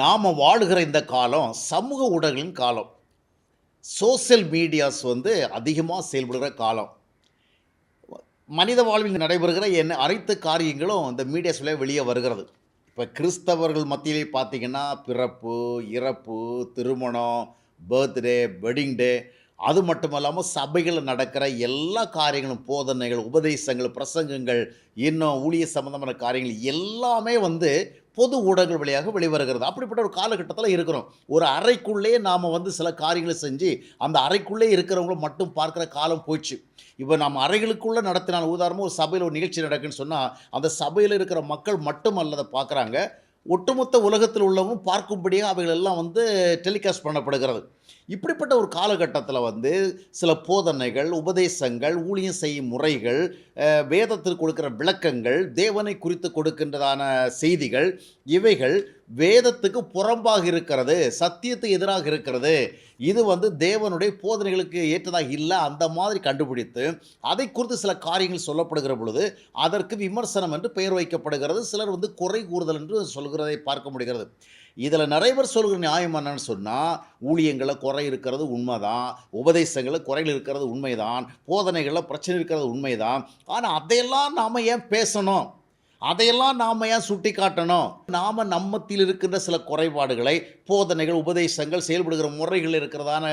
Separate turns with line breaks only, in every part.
நாம் வாழுகிற இந்த காலம் சமூக ஊடகங்களின் காலம். சோஷியல் மீடியாஸ் வந்து அதிகமாக செயல்படுகிற காலம். மனித வாழ்வில் நடைபெறுகிற என்ன அனைத்து காரியங்களும் இந்த மீடியாஸில் வெளியே வருகிறது. இப்போ கிறிஸ்தவர்கள் மத்தியிலே பார்த்தீங்கன்னா பிறப்பு இறப்பு திருமணம் பர்த்டே வெட்டிங் டே அது மட்டும் இல்லாமல் சபைகளில் நடக்கிற எல்லா காரியங்களும் போதனைகள் உபதேசங்கள் பிரசங்கங்கள் இன்னும் ஊழிய சம்மந்தமான காரியங்கள் எல்லாமே வந்து பொது ஊடகங்கள் வழியாக வெளிவருகிறது. அப்படிப்பட்ட ஒரு காலகட்டத்தில் இருக்கிறோம். ஒரு அறைக்குள்ளே நாம் வந்து சில காரியங்களை செஞ்சு அந்த அறைக்குள்ளே இருக்கிறவங்கள மட்டும் பார்க்குற காலம் போயிடுச்சு இப்போ நம்ம அறைகளுக்குள்ளே நடத்தினால் உதாரணமாக ஒரு சபையில் ஒரு நிகழ்ச்சி நடக்குன்னு சொன்னால் அந்த சபையில் இருக்கிற மக்கள் மட்டும் அல்லதை பார்க்குறாங்க. ஒட்டுமொத்த உலகத்தில் உள்ளவங்களும் பார்க்கும்படியாக அவைகள் எல்லாம் வந்து டெலிகாஸ்ட் பண்ணப்படுகிறது. இப்படிப்பட்ட ஒரு காலகட்டத்தில் வந்து சில போதனைகள் உபதேசங்கள் ஊழியம் செய்யும் முறைகள் வேதத்திற்கு கொடுக்கிற விளக்கங்கள் தேவனை குறித்து கொடுக்கின்றதான செய்திகள் இவைகள் வேதத்துக்கு புறம்பாக இருக்கிறது சத்தியத்துக்கு எதிராக இருக்கிறது. இது வந்து தேவனுடைய போதனைகளுக்கு ஏற்றதாக இல்லை அந்த மாதிரி கண்டுபிடித்து அதை குறித்து சில காரியங்கள் சொல்லப்படுகிற பொழுது அதற்கு விமர்சனம் என்று பெயர் வைக்கப்படுகிறது. சிலர் வந்து குறை கூறுதல் என்று சொல்கிறதை பார்க்க முடிகிறது. இதில் நிறைய பேர் சொல்கிற நியாயம் என்னன்னு சொன்னால் ஊழியங்களில் குறை இருக்கிறது உண்மைதான் உபதேசங்களில் குறையில் இருக்கிறது உண்மைதான் போதனைகளில் பிரச்சனை இருக்கிறது உண்மைதான். ஆனால் அதையெல்லாம் நாம் ஏன் பேசணும்? அதையெல்லாம் நாம் ஏன் சுட்டி காட்டணும் நாம் நம்மத்தில் இருக்கின்ற சில குறைபாடுகளை போதனைகள் உபதேசங்கள் செயல்படுகிற முறைகள் இருக்கிறதான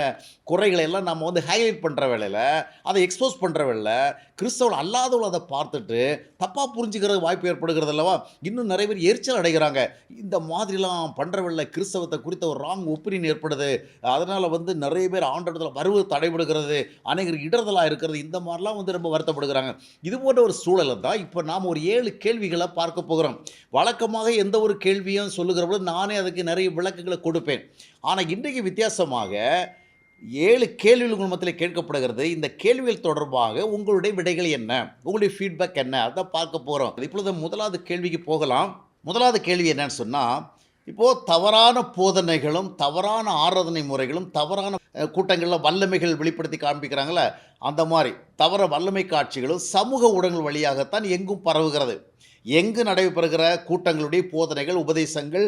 குறைகளை எல்லாம் நம்ம வந்து ஹைலைட் பண்ணுற வேலையில் அதை எக்ஸ்போஸ் பண்ணுற வேலையில் கிறிஸ்தவர்கள் அல்லாதவர்கள் அதை பார்த்துட்டு தப்பாக புரிஞ்சுக்கிற வாய்ப்பு ஏற்படுகிறது அல்லவா? இன்னும் நிறைய பேர் எரிச்சல் அடைகிறாங்க. இந்த மாதிரிலாம் பண்ணுற வேலை கிறிஸ்தவத்தை குறித்த ஒரு ராங் ஒப்பீனியன் ஏற்படுது. அதனால் வந்து நிறைய பேர் ஆண்டத்தில் வருவது தடைபடுகிறது. அநேகர் இடர்தலாக இருக்கிறது. இந்த மாதிரிலாம் வந்து ரொம்ப வருத்தப்படுகிறாங்க. இது போன்ற ஒரு சூழலை தான் இப்போ நாம் ஒரு ஏழு கேள்விகளை பார்க்க போகிறோம். வழக்கமாக எந்த ஒரு கேள்வியும் சொல்லுகிற நானே அதுக்கு நிறைய விளக்கங்களை கொடுப்பேன். ஆனால் இன்றைக்கு வித்தியாசமாக ஏழு கேள்விகள் உங்கள் மத்தியில் கேட்கப்படுகிறது. இந்த கேள்விகள் தொடர்பாக உங்களுடைய விடைகள் என்ன? உங்களுடைய ஃபீட்பேக் என்ன? அதை பார்க்க போகிறோம் இப்பொழுது முதலாவது கேள்விக்கு போகலாம். முதலாவது கேள்வி என்னன்னு சொன்னால் இப்போது தவறான போதனைகளும் தவறான ஆராதனை முறைகளும் தவறான கூட்டங்களில் வல்லமைகள் வெளிப்படுத்தி காண்பிக்கிறாங்களே அந்த மாதிரி தவற வல்லமை காட்சிகளும் சமூக ஊடகங்கள் வழியாகத்தான் எங்கும் பரவுகிறது. எங்கு நடைபெறுகிற கூட்டங்களுடைய போதனைகள் உபதேசங்கள்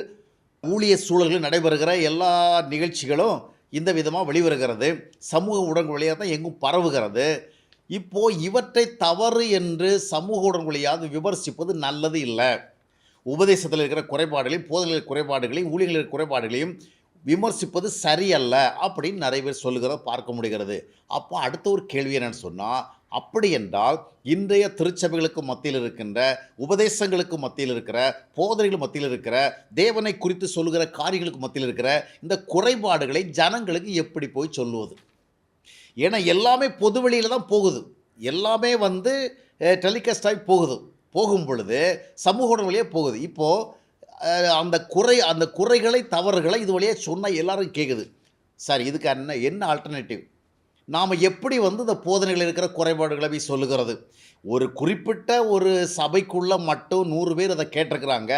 ஊழிய சூழல்களில் நடைபெறுகிற எல்லா நிகழ்ச்சிகளும் இந்த விதமாக வெளிவருகிறது. சமூக ஊடகங்கள் வழியாக தான் எங்கும் பரவுகிறது. இப்போது இவற்றை தவறு என்று சமூக ஊடகங்கள் விமர்சிப்பது நல்லது இல்லை. உபதேசத்தில் இருக்கிற குறைபாடுகளையும் போதனைகள் குறைபாடுகளையும் ஊழியர்கள் இருக்கிற குறைபாடுகளையும் விமர்சிப்பது சரியல்ல அப்படின்னு நிறைய பேர் சொல்லுகிறத பார்க்க முடிகிறது. அப்போ அடுத்த ஒரு கேள்வி என்னென்னு சொன்னால் அப்படி என்றால் இன்றைய திருச்சபைகளுக்கு மத்தியில் இருக்கின்ற உபதேசங்களுக்கு மத்தியில் இருக்கிற போதனைகள் மத்தியில் இருக்கிற தேவனை குறித்து சொல்லுகிற காரியங்களுக்கு மத்தியில் இருக்கிற இந்த குறைபாடுகளை ஜனங்களுக்கு எப்படி போய் சொல்லுவது? ஏன்னா எல்லாமே பொது வெளியில் தான் போகுது. எல்லாமே வந்து டெலிகாஸ்ட் ஆகி போகுது. போகும் பொழுது சமூக வழியே போகுது. இப்போது அந்த குறை அந்த குறைகளை தவறுகளை இது வழியாக சொன்னால் எல்லாரும் கேட்குது சார் இதுக்கு என்ன என்ன ஆல்டர்னேட்டிவ் நாம் எப்படி வந்து இந்த போதனைகள் இருக்கிற குறைபாடுகளை போய் சொல்லுகிறது? ஒரு குறிப்பிட்ட ஒரு சபைக்குள்ளே மட்டும் நூறு பேர் அதை கேட்டிருக்கிறாங்க.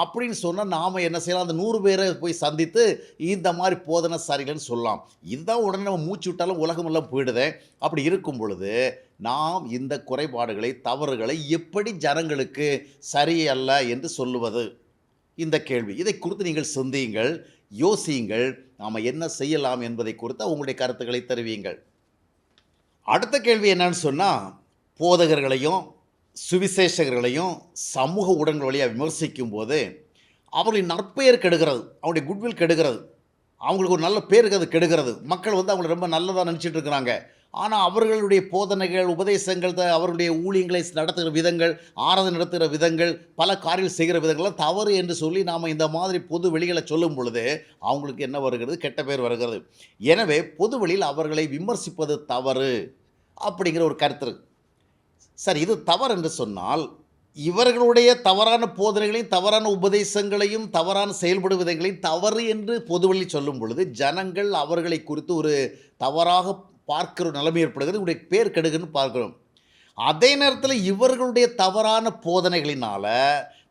அப்படின்னு சொன்னால் நாம் என்ன செய்யலாம்? அந்த நூறு பேரை போய் சந்தித்து இந்த மாதிரி போதனை சரியில்லைன்னு சொல்லலாம். இதுதான் உடனே நம்ம மூச்சு விட்டாலும் உலகமெல்லாம் போயிடுதே. அப்படி இருக்கும் பொழுது நாம் இந்த குறைபாடுகளை தவறுகளை எப்படி ஜனங்களுக்கு சரியல்ல என்று சொல்லுவது? இந்த கேள்வி. இதை குறித்து நீங்கள் சிந்தியுங்கள் யோசியுங்கள். நாம் என்ன செய்யலாம் என்பதை குறித்து உங்களுடைய கருத்துக்களை தெரிவியுங்கள். அடுத்த கேள்வி என்னன்னு சொன்னால் போதகர்களையும் சுவிசேஷகர்களையும் சமூக ஊடகங்கள் வழியாக விமர்சிக்கும் போது அவர்களின் நற்பெயர் கெடுகிறது அவங்களுடைய குட்வில் கெடுகிறது. அவங்களுக்கு ஒரு நல்ல பேருக்கு அது கெடுகிறது. மக்கள் வந்து அவங்களை ரொம்ப நல்லதாக நினச்சிட்டு இருக்கிறாங்க. ஆனால் அவர்களுடைய போதனைகள் உபதேசங்கள் த- அவர்களுடைய ஊழியங்களை நடத்துகிற விதங்கள் ஆராதனை நடத்துகிற விதங்கள் பல காரியங்கள் செய்கிற விதங்கள்லாம் தவறு என்று சொல்லி நாம் இந்த மாதிரி பொது வெளிகளை சொல்லும் பொழுது அவங்களுக்கு என்ன வருகிறது? கெட்ட பேர் வருகிறது. எனவே பொது வெளியில் அவர்களை விமர்சிப்பது தவறு அப்படிங்கிற ஒரு கருத்து சரி இது தவறு என்று சொன்னால் இவர்களுடைய தவறான போதனைகளையும் தவறான உபதேசங்களையும் தவறான செயல்படும் விதங்களையும் தவறு என்று பொதுவெளி சொல்லும் பொழுது ஜனங்கள் அவர்களை குறித்து ஒரு தவறாக பார்க்கிற ஒரு நிலைமை ஏற்படுகிறது. இவருடைய பேர் கெடுகுன்னு பார்க்கிறோம். அதே நேரத்தில் இவர்களுடைய தவறான போதனைகளினால்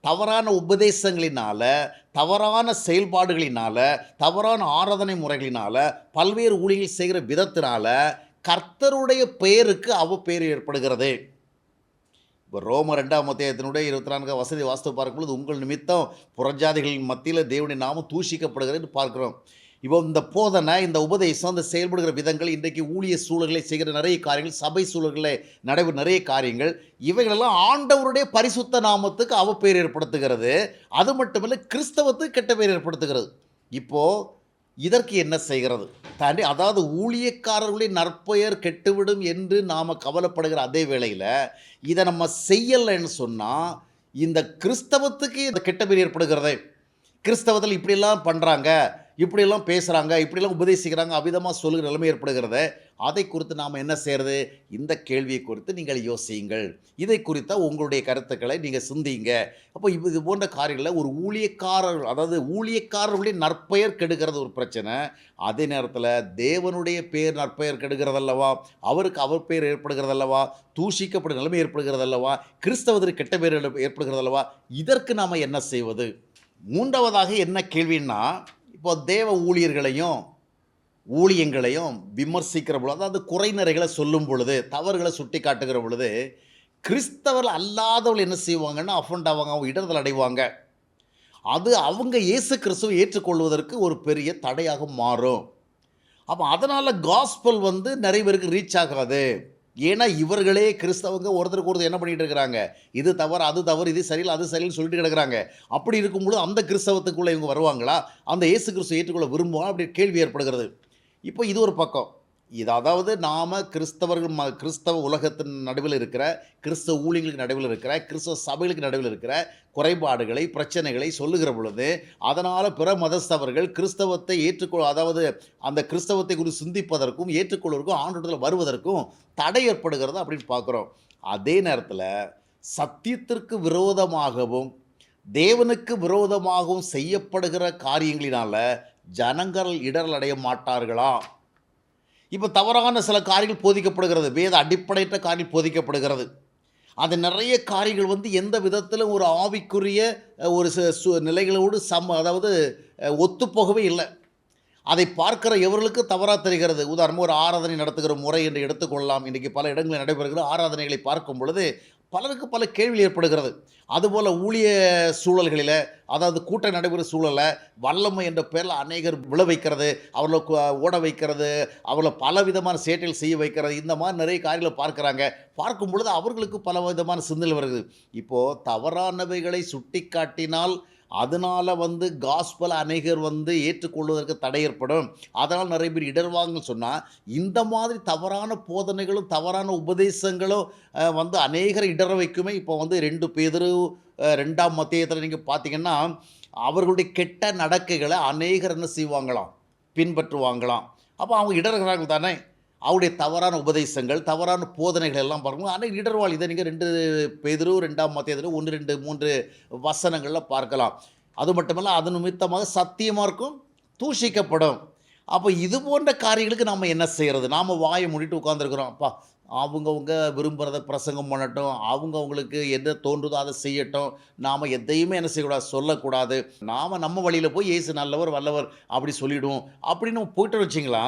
தவறான உபதேசங்களினால் தவறான செயல்பாடுகளினால தவறான ஆராதனை முறைகளினால் பல்வேறு ஊழியர்கள் செய்கிற விதத்தினால் கர்த்தருடைய பெயருக்கு அவ பெயர் ஏற்படுகிறது. இப்போ ரோம ரெண்டாம் மத்தியத்தினுடைய இருபத்தி நான்கு வசதி வாஸ்து பார்க்கும்பொழுது உங்கள் நிமித்தம் புறஜாதிகளின் மத்தியில் தேவனின் நாமம் தூஷிக்கப்படுகிறது பார்க்குறோம் பார்க்கிறோம். இப்போ இந்த போதனை இந்த உபதேசம் இந்த செயல்படுகிற விதங்கள் இன்றைக்கு ஊழிய சூழல்களை செய்கிற நிறைய காரியங்கள் சபை சூழல்களை நடைபெறும் நிறைய காரியங்கள் இவைகளெல்லாம் ஆண்டவருடைய பரிசுத்த நாமத்துக்கு அவப்பேர் ஏற்படுத்துகிறது. அது மட்டுமில்லை கிறிஸ்தவத்துக்கு கெட்ட பெயர் ஏற்படுத்துகிறது. இப்போது இதற்கு என்ன செய்கிறது? தாண்டி அதாவது ஊழியக்காரர்களுடைய நற்பெயர் கெட்டுவிடும் என்று நாம் கவலைப்படுகிற அதே வேளையில் இதை நம்ம செய்யலைன்னு சொன்னால் இந்த கிறிஸ்தவத்துக்கு இந்த கெட்ட பேர் ஏற்படுகிறதே. கிறிஸ்தவத்தில் இப்படியெல்லாம் பண்ணுறாங்க இப்படியெல்லாம் பேசுகிறாங்க இப்படியெல்லாம் உபதேசிக்கிறாங்க அவிதமாக சொல்லுகிற நிலைமை ஏற்படுகிறது அதை குறித்து நாம் என்ன செய்கிறது இந்த கேள்வியை குறித்து நீங்கள் யோசியுங்கள். இதை குறித்த உங்களுடைய கருத்துக்களை நீங்கள் சிந்திங்க. அப்போ இது இது போன்ற காரியங்களில் ஒரு ஊழியக்காரர் அதாவது ஊழியக்காரர்களுடைய நற்பெயர் கெடுகிறது ஒரு பிரச்சனை. அதே நேரத்தில் தேவனுடைய பேர் நற்பெயர் கெடுகிறதல்லவா? அவருக்கு அவர் பேர் ஏற்படுகிறதல்லவா? தூஷிக்கப்படும் நிலைமை ஏற்படுகிறதல்லவா? கிறிஸ்தவத்திற்கு கெட்ட பேர் ஏற்படுகிறதல்லவா? இதற்கு நாம் என்ன செய்வது? மூன்றாவதாக என்ன கேள்வின்னா இப்போ தேவ ஊழியர்களையும் ஊழியங்களையும் விமர்சிக்கிற பொழுது அதாவது குறைநிறைகளை சொல்லும் பொழுது தவறுகளை சுட்டி காட்டுகிற பொழுது கிறிஸ்தவர் அல்லாதவர்கள் என்ன செய்வாங்கன்னா அஃபண்ட் ஆவாங்க அவங்க இடர்தல் அடைவாங்க. அது அவங்க இயேசு கிறிஸ்துவை ஏற்றுக்கொள்வதற்கு ஒரு பெரிய தடையாக மாறும். அப்போ அதனால் காஸ்பல் வந்து நிறைய பேருக்கு ரீச் ஆகாது. ஏன்னா இவர்களே கிறிஸ்தவங்க ஒருத்தருக்கு ஒருத்தர் என்ன பண்ணிகிட்டு இருக்கிறாங்க? இது தவறு அது தவறு இது சரியில்லை அது சரியில்லை சொல்லிட்டு கிடக்குறாங்க. அப்படி இருக்கும்பொழுது அந்த கிறிஸ்தவத்துக்குள்ளே இவங்க வருவாங்களா? அந்த இயேசு கிறிஸ்துவ ஏற்றுக்கொள்ள விரும்புவாங்க அப்படி கேள்வி ஏற்படுகிறது. இப்போ இது ஒரு பக்கம். இது அதாவது நாம் கிறிஸ்தவர்கள் ம கிறிஸ்தவ உலகத்தின் நடுவில் இருக்கிற கிறிஸ்தவ ஊழியர்களுக்கு நடுவில் இருக்கிற கிறிஸ்தவ சபைகளுக்கு நடுவில் இருக்கிற குறைபாடுகளை பிரச்சனைகளை சொல்லுகிற பொழுது அதனால் பிற மதஸ்தவர்கள் கிறிஸ்தவத்தை ஏற்றுக்கொள் அதாவது அந்த கிறிஸ்தவத்தை குறித்து சிந்திப்பதற்கும் ஏற்றுக்கொள்வதற்கும் ஆண்டத்தில் வருவதற்கும் தடை ஏற்படுகிறது அப்படின்னு பார்க்குறோம். அதே நேரத்தில் சத்தியத்திற்கு விரோதமாகவும் தேவனுக்கு விரோதமாகவும் செய்யப்படுகிற காரியங்களினால் ஜனங்கள் இடரல் அடைய மாட்டார்களா? இப்போ தவறான சில காரியங்கள் போதிக்கப்படுகிறது. வேத அடிப்படையற்ற காரியம் போதிக்கப்படுகிறது. அது நிறைய காரியங்கள் வந்து எந்த விதத்திலும் ஒரு ஆவிக்குரிய ஒரு சு- சு- நிலைகளோடு சம் அதாவது ஒத்துப்போகவே இல்லை. அதை பார்க்கிற எவர்களுக்கு தவறாக தெரிகிறது? உதாரணமாக ஒரு ஆராதனை நடத்துகிற முறை என்று எடுத்துக்கொள்ளலாம். இன்றைக்கி பல இடங்களில் நடைபெறுகிற ஆராதனைகளை பார்க்கும் பொழுது பலருக்கு பல கேள்வி ஏற்படுகிறது. அதுபோல் ஊழிய சூழல்களில் அதாவது கூட்டம் நடைபெறும் சூழலில் வல்லமை என்ற பேரில் அநேகர் விழ வைக்கிறது அவர்களை ஓட வைக்கிறது அவர்களை பல விதமான சேட்டைகள் செய்ய வைக்கிறது இந்த மாதிரி நிறைய காரியங்களை பார்க்குறாங்க. பார்க்கும் பொழுது அவர்களுக்கு பல விதமான சிந்தனை வருகிறது. இப்போது தவறானவைகளை சுட்டி காட்டினால் அதனால் வந்து காஸ்பல் அநேகர் வந்து ஏற்றுக்கொள்வதற்கு தடை ஏற்படும். அதனால் நிறைய பேர் இடர்வாங்கன்னு சொன்னால் இந்த மாதிரி தவறான போதனைகளும் தவறான உபதேசங்களும் வந்து அநேகரை இடர வைக்குமே. இப்போ வந்து ரெண்டு பேர் ரெண்டாம் மத்தியத்தில் நீங்கள் பார்த்தீங்கன்னா அவர்களுடைய கெட்ட நடக்கைகளை அநேகர் என்ன செய்வாங்களாம்? பின்பற்றுவாங்களாம். அப்போ அவங்க இடர்கிறாங்க தானே? அவருடைய தவறான உபதேசங்கள் தவறான போதனைகள் எல்லாம் பார்க்கணும் ஆனால் இடர்வாள் இதை நீங்கள் ரெண்டு பேதரு ரெண்டாம் மத்தியத்தில் ஒன்று ரெண்டு மூன்று வசனங்களில் பார்க்கலாம். அது மட்டுமல்ல அது நிமித்தமாக சத்தியமாக இருக்கும் தூஷிக்கப்படும். அப்போ இது போன்ற காரியங்களுக்கு நம்ம என்ன செய்கிறது நாம் வாயை முடிட்டு உட்காந்துருக்குறோம் அப்பா அவங்கவுங்க விரும்புகிறத பிரசங்கம் பண்ணட்டும் அவங்கவுங்களுக்கு எதை தோன்றுதோ அதை செய்யட்டும். நாம் எதையுமே என்ன செய்யக்கூடாது சொல்லக்கூடாது. நாம் நம்ம வழியில் போய் இயேசு நல்லவர் வல்லவர் அப்படி சொல்லிவிடுவோம் அப்படின்னு நம்ம போயிட்டு வச்சிங்களா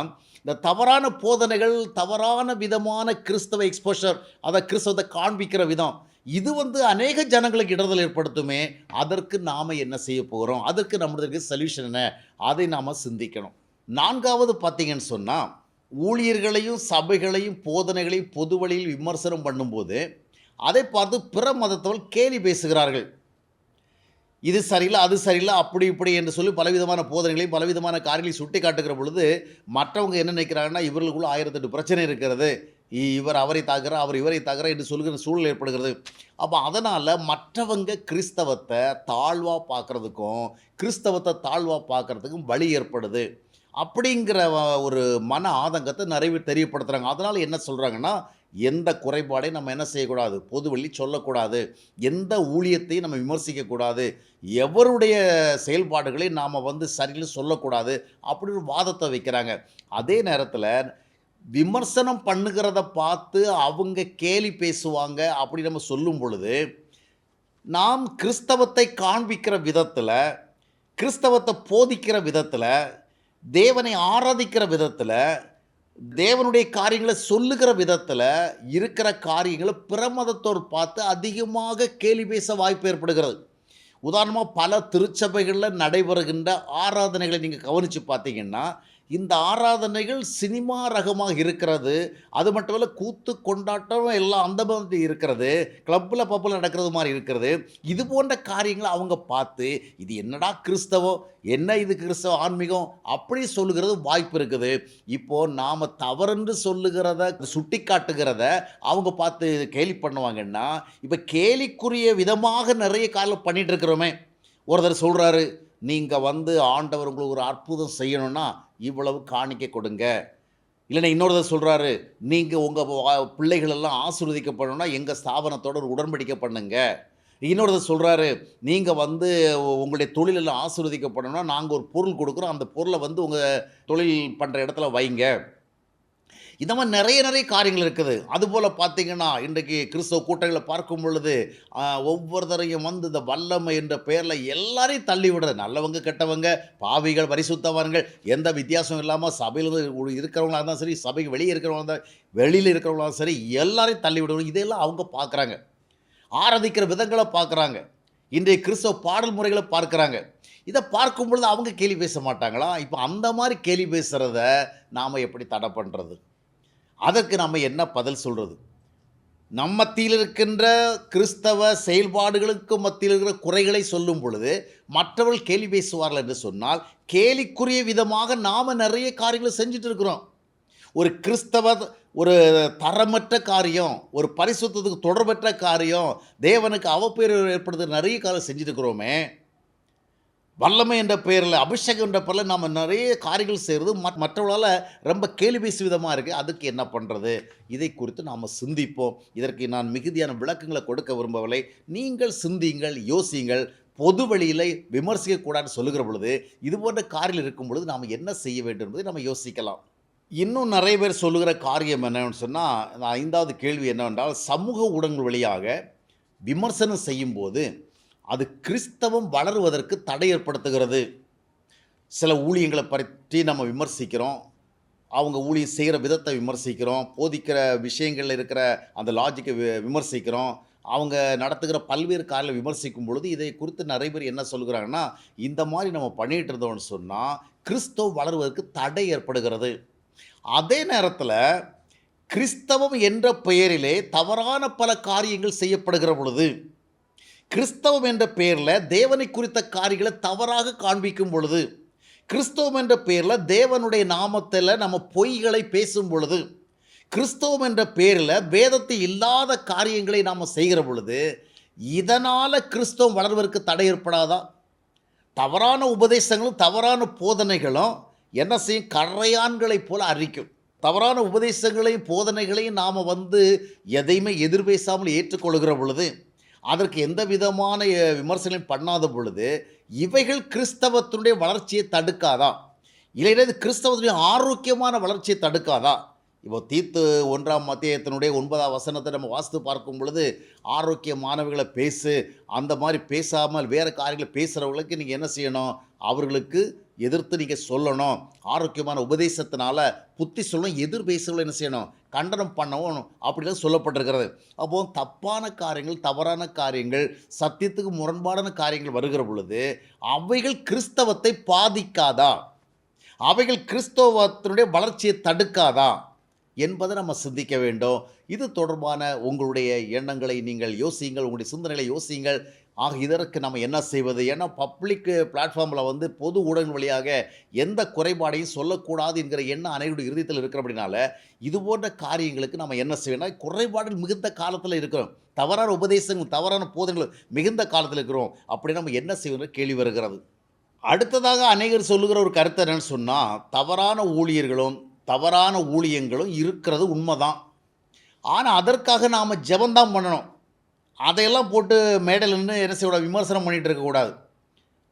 இந்த தவறான போதனைகள் தவறான விதமான கிறிஸ்தவ எக்ஸ்போஷர் அதை கிறிஸ்தவத்தை காண்பிக்கிற விதம் இது வந்து அநேக ஜனங்களுக்கு இடர்தல் ஏற்படுத்துமே அதற்கு நாம் என்ன செய்ய போகிறோம் அதற்கு நம்மளுக்கு சொல்யூஷன் என்ன? அதை நாம் சிந்திக்கணும். நான்காவது பார்த்தீங்கன்னு சொன்னால் ஊழியர்களையும் சபைகளையும் போதனைகளையும் பொது வழியில் விமர்சனம் பண்ணும்போது அதை பார்த்து பிற மதத்தவர்கள் கேலி பேசுகிறார்கள். இது சரியில்லை அது சரியில்லை அப்படி இப்படி என்று சொல்லி பலவிதமான போதனைகளையும் பலவிதமான காரியங்களையும் சுட்டி காட்டுகிற பொழுது மற்றவங்க என்ன நினைக்கிறாங்கன்னா இவர்களுக்குள்ள ஆயிரத்தெட்டு பிரச்சனை இருக்கிறது. இ- இவர் அவரை தாக்குறார் அவர் இவரை தாக்குறா என்று சொல்கிற சூழல் ஏற்படுகிறது. அப்போ அதனால் மற்றவங்க கிறிஸ்தவத்தை தாழ்வாக பார்க்குறதுக்கும் கிறிஸ்தவத்தை தாழ்வாக பார்க்குறதுக்கும் வழி ஏற்படுது. அப்படிங்கிற ஒரு மன ஆதங்கத்தை நிறைவு தெரியப்படுத்துகிறாங்க அதனால் என்ன சொல்கிறாங்கன்னா எந்த குறைபாடையும் நம்ம என்ன செய்யக்கூடாது? பொது வழி சொல்லக்கூடாது. எந்த ஊழியத்தையும் நம்ம விமர்சிக்கக்கூடாது. எவருடைய செயல்பாடுகளை நாம் வந்து சரின்னு சொல்லக்கூடாது அப்படின்னு ஒரு வாதத்தை வைக்கிறாங்க. அதே நேரத்தில் விமர்சனம் பண்ணுகிறத பார்த்து அவங்க கேலி பேசுவாங்க அப்படி நம்ம சொல்லும் பொழுது நாம் கிறிஸ்தவத்தை காண்பிக்கிற விதத்தில் கிறிஸ்தவத்தை போதிக்கிற விதத்தில் தேவனை ஆராதிக்கிற விதத்தில் தேவனுடைய காரியங்களை சொல்லுகிற விதத்தில் இருக்கிற காரியங்களை பிற மதத்தோர் பார்த்து அதிகமாக கேலி பேச வாய்ப்பு ஏற்படுகிறது. உதாரணமாக பல திருச்சபைகளில் நடைபெறுகின்ற ஆராதனைகளை நீங்கள் கவனித்து பார்த்தீங்கன்னா இந்த ஆராதனைகள் சினிமா ரகமாக இருக்கிறது. அது மட்டும் இல்லை கூத்து கொண்டாட்டம் எல்லாம் அந்த மாதிரி இருக்கிறது. கிளப்பில் பப்பில் நடக்கிறது மாதிரி இருக்கிறது. இது போன்ற காரியங்களை அவங்க பார்த்து இது என்னடா கிறிஸ்தவம் என்ன இது கிறிஸ்தவ ஆன்மீகம் அப்படி சொல்லுகிறது வாய்ப்பு இருக்குது. இப்போது நாம் தவறுன்னு சொல்லுகிறத சுட்டி காட்டுகிறத அவங்க பார்த்து கேலி பண்ணுவாங்கன்னா இப்போ கேலிக்குரிய விதமாக நிறைய காலம் பண்ணிகிட்டு இருக்கிறோமே. ஒருத்தர் சொல்கிறாரு நீங்கள் வந்து ஆண்டவர் உங்களுக்கு ஒரு அற்புதம் செய்யணும்னா இவ்வளவு காணிக்க கொடுங்க. இல்லைன்னா இன்னொருத்தர் சொல்கிறாரு நீங்கள் உங்கள் பிள்ளைகளெல்லாம் ஆசிர்வதிக்கப்படணும்னா எங்கள் ஸ்தாபனத்தோட ஒரு உடன்படிக்கை பண்ணுங்க. இன்னொருத்தர் சொல்கிறாரு நீங்கள் வந்து உங்களுடைய தொழிலெல்லாம் ஆசிர்வதிக்கப்படணும்னா நாங்கள் ஒரு பொருள் கொடுக்குறோம். அந்த பொருளை வந்து உங்கள் தொழில் பண்ணுற இடத்துல வைங்க. இந்த மாதிரி நிறைய நிறைய காரியங்கள் இருக்குது. அதுபோல் பார்த்தீங்கன்னா இன்றைக்கு கிறிஸ்தவ கூட்டங்களை பார்க்கும் பொழுது ஒவ்வொருத்தரையும் வந்து இந்த வல்லமை என்ற பெயரில் எல்லாரையும் தள்ளி விடுறது. நல்லவங்க கெட்டவங்க பாவிகள் பரிசுத்தவான்கள் எந்த வித்தியாசம் இல்லாமல் சபையில் இருக்கிறவங்களா இருந்தாலும் சரி சபைக்கு வெளியே இருக்கிறவங்களா இருந்தால் வெளியில் இருக்கிறவங்களாக சரி எல்லாரையும் தள்ளி விடுவோம் இதெல்லாம் அவங்க பார்க்குறாங்க. ஆராதிக்கிற விதங்களை பார்க்குறாங்க. இன்றைய கிறிஸ்தவ பாடல் முறைகளை பார்க்குறாங்க. இதை பார்க்கும் பொழுது அவங்க கேள்வி பேச மாட்டாங்களா? இப்போ அந்த மாதிரி கேள்வி பேசுகிறத நாம் எப்படி தடை பண்ணுறது அதற்கு நம்ம என்ன பதில் சொல்கிறது நம் மத்தியில் இருக்கின்ற கிறிஸ்தவ செயல்பாடுகளுக்கு மத்தியில் இருக்கிற குறைகளை சொல்லும் பொழுது மற்றவர்கள் கேலி பேசுவார்கள் என்று சொன்னால் கேலிக்குரிய விதமாக நாம் நிறைய காரியங்களை செஞ்சுட்டு இருக்கிறோம். ஒரு கிறிஸ்தவ ஒரு தரமற்ற காரியம் ஒரு பரிசுத்தத்துக்கு தொடர்பற்ற காரியம் தேவனுக்கு அவப்பேர் ஏற்படுத்த நிறைய காரியம் செஞ்சுட்டு இருக்கிறோமே வல்லமை என்ற பெயரில் அபிஷேகம் என்ற பெயரில் நாம் நிறைய காரியங்கள் செய்கிறது மத் மற்றவர்களால் ரொம்ப கேள்வி பேசு விதமாக இருக்குது அதுக்கு என்ன பண்ணுறது இதை குறித்து நாம் சிந்திப்போம். இதற்கு நான் மிகுதியான விளக்கங்களை கொடுக்க விரும்பவில்லை. நீங்கள் சிந்தியுங்கள் யோசியுங்கள். பொது வழியில் விமர்சிக்கக்கூடாதுன்னு சொல்லுகிற பொழுது இது போன்ற காரில் இருக்கும் பொழுது நாம் என்ன செய்ய வேண்டும் என்பதை நம்ம யோசிக்கலாம். இன்னும் நிறைய பேர் சொல்லுகிற காரியம் என்னன்னு சொன்னால் ஐந்தாவது கேள்வி என்னவென்றால் சமூக ஊடகங்கள் வழியாக விமர்சனம் செய்யும்போது அது கிறிஸ்தவம் வளருவதற்கு தடை ஏற்படுத்துகிறது. சில ஊழியங்களை பற்றி நம்ம விமர்சிக்கிறோம். அவங்க ஊழியம் செய்கிற விதத்தை விமர்சிக்கிறோம். போதிக்கிற விஷயங்களில் இருக்கிற அந்த லாஜிக்கை வி விமர்சிக்கிறோம். அவங்க நடத்துகிற பல்வேறு காரில் விமர்சிக்கும் பொழுது இதை குறித்து நிறைய பேர் என்ன சொல்கிறாங்கன்னா இந்த மாதிரி நம்ம பண்ணிகிட்டு இருந்தோம்னு சொன்னால் கிறிஸ்தவம் வளருவதற்கு தடை ஏற்படுகிறது. அதே நேரத்தில் கிறிஸ்தவம் என்ற பெயரிலே தவறான பல காரியங்கள் செய்யப்படுகிற பொழுது கிறிஸ்தவம் என்ற பெயரில் தேவனை குறித்த காரியங்களை தவறாக காண்பிக்கும் பொழுது கிறிஸ்தவம் என்ற பெயரில் தேவனுடைய நாமத்தில் நம்ம பொய்களை பேசும் பொழுது கிறிஸ்தவம் என்ற பேரில் வேதத்தை இல்லாத காரியங்களை நாம் செய்கிற பொழுது இதனால் கிறிஸ்தவம் வளர்வதற்கு தடை ஏற்படாதா? தவறான உபதேசங்களும் தவறான போதனைகளும் என்ன செய்யும்? கரையான்களைப் போல அரிக்கும். தவறான உபதேசங்களையும் போதனைகளையும் நாம் வந்து எதையுமே எதிர்பேசாமல் ஏற்றுக்கொள்கிற பொழுது அதற்கு எந்த விதமான விமர்சனம் பண்ணாத பொழுது இவைகள் கிறிஸ்தவத்தினுடைய வளர்ச்சியை தடுக்காதா? இல்லைன்னா இது கிறிஸ்தவத்தினுடைய ஆரோக்கியமான வளர்ச்சியை தடுக்காதா? இப்போ தீத்து ஒன்றாம் மத்தியத்தினுடைய ஒன்பதாம் வசனத்தை நம்ம வாசித்து பார்க்கும் பொழுது ஆரோக்கியமானவர்களை பேசு அந்த மாதிரி பேசாமல் வேறு காரியங்களை பேசுகிறவங்களுக்கு நீங்கள் என்ன செய்யணும்? அவர்களுக்கு எதிர்த்து நீங்கள் சொல்லணும். ஆரோக்கியமான உபதேசத்தினால புத்தி சொல்லணும் எதிர் பேசுகிறவங்களை என்ன செய்யணும்? கண்டனம் பண்ணவும் அப்படிலாம் சொல்லப்பட்டிருக்கிறது. அப்போது தப்பான காரியங்கள் தவறான காரியங்கள் சத்தியத்துக்கு முரண்பாடான காரியங்கள் வருகிற பொழுது அவைகள் கிறிஸ்தவத்தை பாதிக்காதா? அவைகள் கிறிஸ்தவத்தினுடைய வளர்ச்சியை தடுக்காதா? என்பதை நம்ம சிந்திக்க வேண்டும். இது தொடர்பான உங்களுடைய எண்ணங்களை நீங்கள் யோசியுங்கள் உங்களுடைய சிந்தனைகளை யோசியுங்கள். ஆக இதற்கு நம்ம என்ன செய்வது? ஏன்னா பப்ளிக் பிளாட்ஃபார்மில் வந்து பொது ஊடகங்கள் வழியாக எந்த குறைபாடையும் சொல்லக்கூடாது என்கிற எண்ணம் அனைவருடைய இறுதியத்தில் இருக்கிறபடினால இது போன்ற காரியங்களுக்கு நம்ம என்ன செய்வோம்னா குறைபாடுகள் மிகுந்த காலத்தில் இருக்கிறோம். தவறான உபதேசங்கள் தவறான போதனைகள் மிகுந்த காலத்தில் இருக்கிறோம். அப்படி நம்ம என்ன செய்வோம் கேள்வி வருகிறது. அடுத்ததாக அநேகர் சொல்லுகிற ஒரு கருத்து என்னன்னு சொன்னால் தவறான ஊழியர்களும் தவறான ஊழியங்களும் இருக்கிறது உண்மைதான். ஆனால் அதற்காக நாம் ஜபந்தான் பண்ணணும். அதையெல்லாம் போட்டு மேடையில் நின்று என்ன செய்ய விமர்சனம் பண்ணிகிட்டு இருக்கக்கூடாது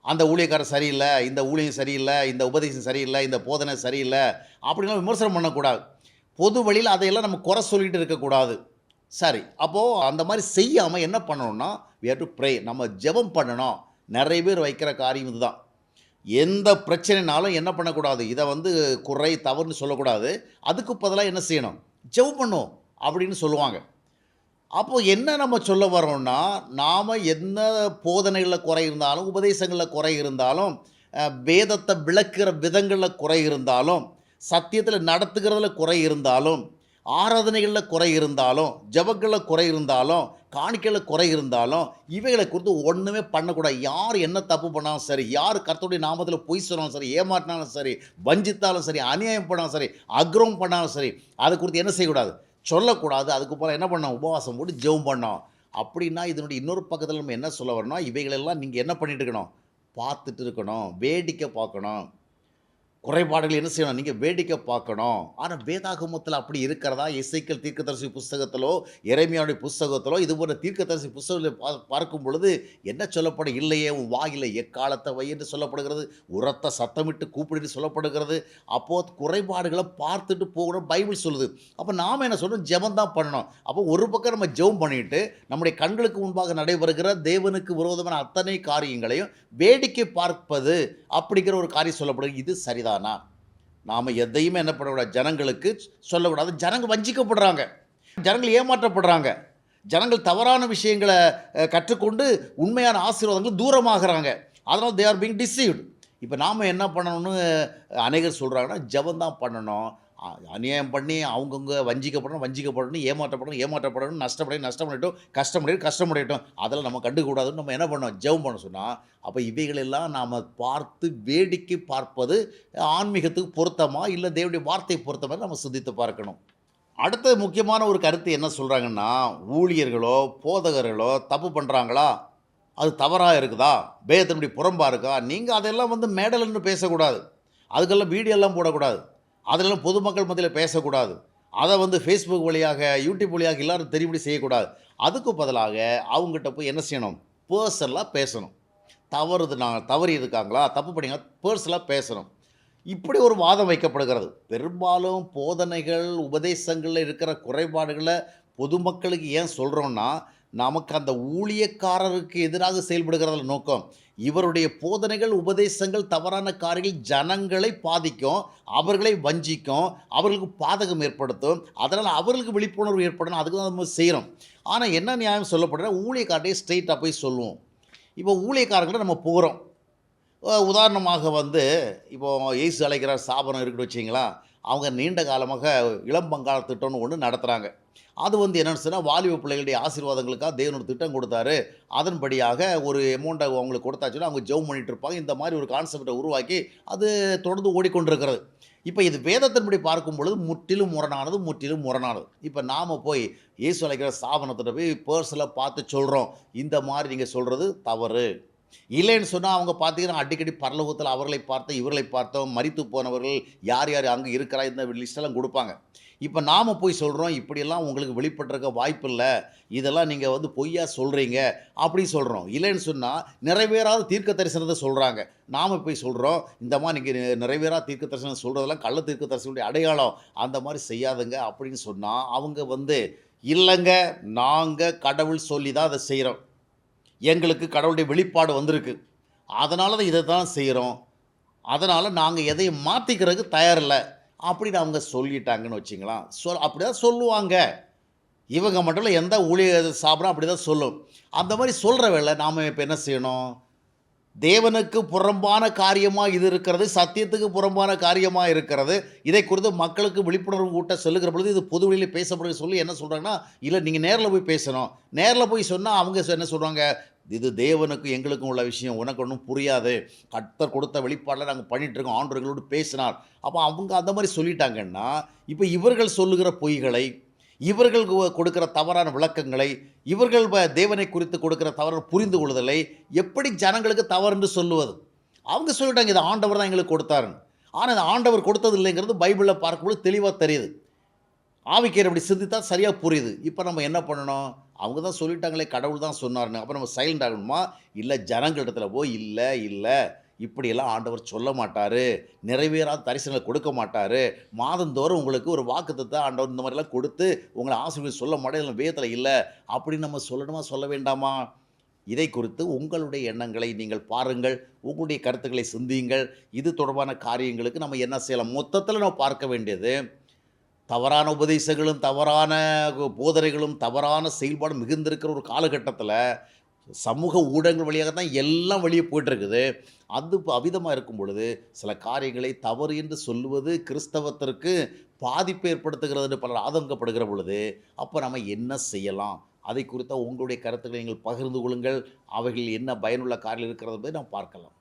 அந்த ஊழியக்காரர் சரியில்லை இந்த ஊழியம் சரியில்லை இந்த உபதேசம் சரியில்லை இந்த போதனை சரியில்லை அப்படின்லாம் விமர்சனம் பண்ணக்கூடாது. பொது வழியில் அதையெல்லாம் நம்ம குறை சொல்லிட்டு இருக்கக்கூடாது சரி அப்போது அந்த மாதிரி செய்யாமல் என்ன பண்ணணும்னா வி ஹேவ் டு ப்ரே நம்ம ஜெபம் பண்ணணும். நிறைய பேர் வைக்கிற காரியம் இதுதான். எந்த பிரச்சனைனாலும் என்ன பண்ணக்கூடாது? இதை வந்து குறை தவறுன்னு சொல்லக்கூடாது. அதுக்கு பதிலாக என்ன செய்யணும்? ஜெபம் பண்ணும் அப்படின்னு சொல்லுவாங்க. அப்போ என்ன நம்ம சொல்ல வரோம்னா நாம் என்ன போதனைகளில் குறை இருந்தாலும் உபதேசங்களில் குறை இருந்தாலும் வேதத்தை விளக்குற விதங்களில் குறை இருந்தாலும் சத்தியத்தில் நடத்துகிறதுல குறை இருந்தாலும் ஆராதனைகளில் குறை இருந்தாலும் ஜபங்களில் குறை இருந்தாலும் காணிக்கையில் குறை இருந்தாலும் இவைகளை குறித்து ஒன்றுமே பண்ணக்கூடாது. யார் என்ன தப்பு பண்ணாலும் சரி யார் கருத்துடைய நாமத்தில் பொய் சொன்னாலும் சரி ஏமாற்றினாலும் சரி வஞ்சித்தாலும் சரி அநியாயம் பண்ணாலும் சரி அக்ரவம் பண்ணாலும் சரி அதை குறித்து என்ன செய்யக்கூடாது? சொல்லக்கூடாது. அதுக்கப்புறம் என்ன பண்ணோம்? உபவாசம் போட்டு ஜெபம் பண்ணோம். அப்படின்னா இதனுடைய இன்னொரு பக்கத்தில் நம்ம என்ன சொல்ல வரணும் இவைகளெல்லாம் நீங்கள் என்ன பண்ணிட்டு இருக்கணும்? பார்த்துட்டு இருக்கணும். வேடிக்கை பார்க்கணும். குறைபாடுகள் என்ன செய்யணும்? நீங்கள் வேடிக்கை பார்க்கணும். ஆனால் வேதாகமத்தில் அப்படி இருக்கிறதா? இசைக்கல் தீர்க்கதரிசி புஸ்தகத்திலோ இறைமையான புஸ்தகத்திலோ இது போன்ற தீர்க்கதரிசி புஸ்தகத்தில் பா பார்க்கும் பொழுது என்ன சொல்லப்படும்? இல்லையே உன் வாயில் எக்காலத்தை வை என்று சொல்லப்படுகிறது. உரத்த சத்தமிட்டு கூப்பிடுன்னு சொல்லப்படுகிறது. அப்போது குறைபாடுகளை பார்த்துட்டு போகணும் பைபிள் சொல்லுது. அப்போ நாம் என்ன சொல்லணும்? ஜெபம் தான் பண்ணணும். அப்போ ஒரு பக்கம் நம்ம ஜெபம் பண்ணிட்டு நம்முடைய கண்களுக்கு முன்பாக நடைபெறுகிற தேவனுக்கு விரோதமான அத்தனை காரியங்களையும் வேடிக்கை பார்ப்பது அப்படிங்கிற ஒரு காரியம் சொல்லப்படுது இது சரிதான். நாம் எதையுமே என்ன பண்ணக்கூடாது. ஜனங்களுக்கு சொல்லக்கூடாது. ஜனங்க வஞ்சிக்கப்படுறாங்க. ஜனங்கள் ஏமாற்றப்படுறாங்க. ஜனங்கள் தவறான விஷயங்களை கற்றுக்கொண்டு உண்மையான ஆசீர்வாதங்கள் தூரமாகறாங்க. அதனால் தே ஆர் பீங் டிசீவ்டு இப்போ நாம் என்ன பண்ணணும்னு அநேகர் சொல்கிறாங்கன்னா ஜபம் தான் பண்ணணும். அநியாயம் பண்ணி அவங்கவுங்க வஞ்சிக்கப்படணும் வஞ்சிக்கப்படணும் ஏமாற்றப்படணும் ஏமாற்றப்படணும் நஷ்டப்படையும் நஷ்டப்படட்டும் கஷ்டப்படையும் கஷ்டப்படட்டும் அதெல்லாம் நம்ம கண்டுக்கூடாதுன்னு நம்ம என்ன பண்ணோம்? ஜெபம் பண்ண சொன்னால் அப்போ இவைகளெல்லாம் நாம் பார்த்து வேடிக்கை பார்ப்பது ஆன்மீகத்துக்கு பொருத்தமாக இல்லை தேவனுடைய வார்த்தை மாதிரி நம்ம சிந்தித்து பார்க்கணும். அடுத்த முக்கியமான ஒரு கருத்து என்ன சொல்கிறாங்கன்னா ஊழியர்களோ போதகர்களோ தப்பு பண்ணுறாங்களா அது தவறாக இருக்குதா? வேதத்தினுடைய புறம்பாக இருக்கா? நீங்கள் அதெல்லாம் வந்து மேடல்னு பேசக்கூடாது. அதுக்கெல்லாம் வீடியோலாம் போடக்கூடாது. அதெல்லாம் பொதுமக்கள் மத்தியில் பேசக்கூடாது. அதை வந்து ஃபேஸ்புக் வழியாக யூடியூப் வழியாக எல்லாரும் தெரியும்படி செய்யக்கூடாது. அதுக்கு பதிலாக அவங்ககிட்ட போய் என்ன செய்யணும்? பர்சனலாக பேசணும். தவறுது நான் தவறி இருக்காங்களா தப்பு பண்ணிங்க பர்சனலாக பேசணும். இப்படி ஒரு வாதம் வைக்கப்படுகிறது. பெரும்பாலும் போதனைகள் உபதேசங்களில் இருக்கிற குறைபாடுகளை பொதுமக்களுக்கு ஏன் சொல்கிறோன்னா நமக்கு அந்த ஊழியக்காரருக்கு எதிராக செயல்படுகிறதில் நோக்கம். இவருடைய போதனைகள் உபதேசங்கள் தவறான காரியங்கள் ஜனங்களை பாதிக்கும் அவர்களை வஞ்சிக்கும் அவர்களுக்கு பாதகம் ஏற்படுத்தும் அதனால் அவர்களுக்கு விழிப்புணர்வு ஏற்படணும் அதுக்கு தான் நம்ம செய்கிறோம் ஆனால் என்ன நியாயம் சொல்லப்படுற ஊழியக்கார்ட்டையே ஸ்ட்ரெயிட்டாக போய் சொல்லுவோம். இப்போ ஊழியக்காரங்களை நம்ம போகிறோம் உதாரணமாக வந்து இப்போது ஏசு அழைக்கிற சாபனம் இருக்குன்னு வச்சிங்களா அவங்க நீண்ட காலமாக இளம்பங்கால திட்டம்னு ஒன்று நடத்துகிறாங்க அது வந்து என்னென்னு சொன்னால் வாலிப பிள்ளைகளுடைய ஆசீர்வாதங்களுக்காக தேவனோட திட்டம் கொடுத்தாரு. அதன்படியாக ஒரு அமௌண்ட்டை அவங்களுக்கு கொடுத்தாச்சுன்னா அவங்க ஜெபம் பண்ணிகிட்டு இருப்பாங்க. இந்த மாதிரி ஒரு கான்செப்டை உருவாக்கி அது தொடர்ந்து ஓடிக்கொண்டிருக்கிறது. இப்போ இது வேதத்தின்படி பார்க்கும் பொழுது முற்றிலும் முரணானது முற்றிலும் முரணானது. இப்போ நாம் போய் இயேசு அழைக்கிற ஸ்தாபனத்திட்ட போய் பர்சனில் பார்த்து சொல்கிறோம் இந்த மாதிரி நீங்கள் சொல்கிறது தவறு. இல்லைன்னு சொன்னால் அவங்க பார்த்தீங்கன்னா அடிக்கடி பரலோகத்தில் அவர்களை பார்த்தோம் இவர்களை பார்த்தோம் மறித்து போனவர்கள் யார் யார் அங்கே இருக்கிறா இந்த லிஸ்டெல்லாம் கொடுப்பாங்க. இப்போ நாம் போய் சொல்கிறோம் இப்படியெல்லாம் உங்களுக்கு வெளிப்பட்டிருக்க வாய்ப்பு இல்லை இதெல்லாம் நீங்கள் வந்து பொய்யா சொல்கிறீங்க அப்படி சொல்கிறோம் இல்லைன்னு சொன்னால் நிறைவேறாத தீர்க்க தரிசனத்தை சொல்கிறாங்க நாம் போய் சொல்கிறோம் இந்த மாதிரி நீங்கள் நிறைவேறாத தீர்க்க தரிசனம் சொல்கிறதெல்லாம் கள்ள தீர்க்க தரிசனுடைய அடையாளம் அந்த மாதிரி செய்யாதுங்க அப்படின்னு சொன்னால் அவங்க வந்து இல்லைங்க நாங்கள் கடவுள் சொல்லி தான் அதை செய்கிறோம் எங்களுக்கு கடவுளுடைய வெளிப்பாடு வந்திருக்கு. அதனால தான் இதை தான் செய்கிறோம் அதனால் நாங்கள் எதையும் மாற்றிக்கிறதுக்கு தயாரில்லை. அப்படின்னு அவங்க சொல்லிட்டாங்கன்னு வச்சிங்களேன் சொல் அப்படி தான் சொல்லுவாங்க. இவங்க மட்டும் இல்லை எந்த ஊழியர் சாப்பிட்றோம் அப்படி தான் சொல்லும். அந்த மாதிரி சொல்கிற வேலை நாம் இப்போ என்ன செய்யணும்? தேவனுக்கு புறம்பான காரியமாக இது இருக்கிறது சத்தியத்துக்கு புறம்பான காரியமாக இருக்கிறது. இதை குறித்து மக்களுக்கு விழிப்புணர்வு ஊட்ட சொல்லுகிற பொழுது இது பொது வழியில் பேசப்படுது சொல்லி என்ன சொல்கிறாங்கன்னா இல்லை நீங்கள் நேரில் போய் பேசணும். நேரில் போய் சொன்னால் அவங்க என்ன சொல்கிறாங்க இது தேவனுக்கும் எங்களுக்கும் உள்ள விஷயம். உனக்கு ஒன்றும் புரியாது. கர்த்தர் கொடுத்த வெளிப்பாடில் நாங்கள் பண்ணிகிட்ருக்கோம் இருக்கோம். ஆண்டவர்களோடு பேசினார் அப்போ அவங்க அந்த மாதிரி சொல்லிட்டாங்கன்னா இப்போ இவர்கள் சொல்லுகிற பொய்களை இவர்கள் கொடுக்கிற தவறான விளக்கங்களை இவர்கள் தேவனை குறித்து கொடுக்கிற தவறான புரிந்து கொள்ளுதலை எப்படி ஜனங்களுக்கு தவறுன்னு சொல்லுவது? அவங்க சொல்லிட்டாங்க இது ஆண்டவர் தான் எங்களுக்கு கொடுத்தாருன்னு. ஆனால் இந்த ஆண்டவர் கொடுத்தது இல்லைங்கிறது பைபிளில் பார்க்கும்போது தெளிவாக தெரியுது. ஆவிக்கேர் அப்படி சிந்தித்தா சரியாக புரியுது. இப்போ நம்ம என்ன பண்ணணும்? அவங்க தான் சொல்லிட்டாங்களே கடவுள் தான் சொன்னார்னு அப்போ நம்ம சைலண்ட் ஆகணுமா? இல்லை ஜனங்களிடத்துல போய் இல்லை இல்லை. இப்படியெல்லாம் ஆண்டவர் சொல்ல மாட்டார். நிறைவேறாத தரிசனங்களை கொடுக்க மாட்டார். மாதந்தோறும் உங்களுக்கு ஒரு வாக்குத்தத்தை ஆண்டவர் இந்த மாதிரிலாம் கொடுத்து உங்களை ஆசிரியர் சொல்ல மாட்டேன் வேதத்தில் இல்லை அப்படின்னு நம்ம சொல்லணுமா சொல்ல வேண்டாமா? இதை குறித்து உங்களுடைய எண்ணங்களை நீங்கள் பாருங்கள். உங்களுடைய கருத்துக்களை சிந்தியுங்கள். இது தொடர்பான காரியங்களுக்கு நம்ம என்ன செய்யலாம்? மொத்தத்தில் நம்ம பார்க்க வேண்டியது தவறான உபதேசங்களும் தவறான போதனைகளும் தவறான செயல்பாடும் மிகுந்திருக்கிற ஒரு காலகட்டத்தில் சமூக ஊடகங்கள் வழியாக தான் எல்லாம் வெளியே போயிட்டுருக்குது. அது இப்போ அவிதமாக இருக்கும் பொழுது சில காரியங்களை தவறு என்று சொல்லுவது கிறிஸ்தவத்திற்கு பாதிப்பு ஏற்படுத்துகிறதுன்னு பலர் ஆதங்கப்படுகிற பொழுது அப்போ நம்ம என்ன செய்யலாம்? அதை குறித்த உங்களுடைய கருத்துக்களை நீங்கள் பகிர்ந்து கொள்ளுங்கள். அவைகள் என்ன பயனுள்ள காரியம் இருக்கிறது என்பதை நாம் பார்க்கலாம்.